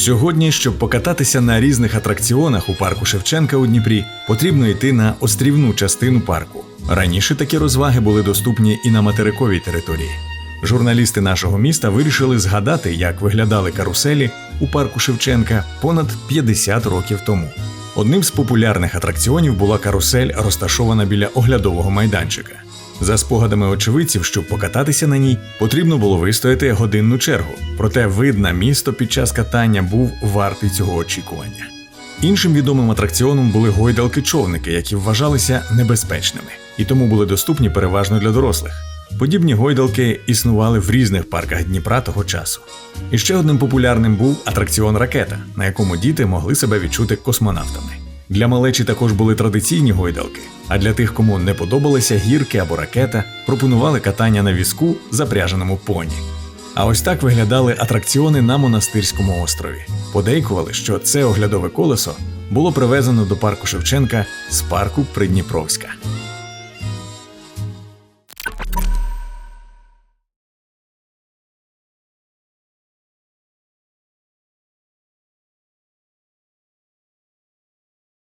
Сьогодні, щоб покататися на різних атракціонах у парку Шевченка у Дніпрі, потрібно йти на острівну частину парку. Раніше такі розваги були доступні і на материковій території. Журналісти нашого міста вирішили згадати, як виглядали каруселі у парку Шевченка понад 50 років тому. Одним з популярних атракціонів була карусель, розташована біля оглядового майданчика. За спогадами очевидців, щоб покататися на ній, потрібно було вистояти годинну чергу. Проте вид на місто під час катання був вартий цього очікування. Іншим відомим атракціоном були гойдалки-човники, які вважалися небезпечними і тому були доступні переважно для дорослих. Подібні гойдалки існували в різних парках Дніпра того часу. І ще одним популярним був атракціон ракета, на якому діти могли себе відчути космонавтами. Для малечі також були традиційні гойдалки, а для тих, кому не подобалися гірки або ракета, пропонували катання на візку, запряженому поні. А ось так виглядали атракціони на монастирському острові. Подейкували, що це оглядове колесо було привезено до парку Шевченка з парку Придніпровська.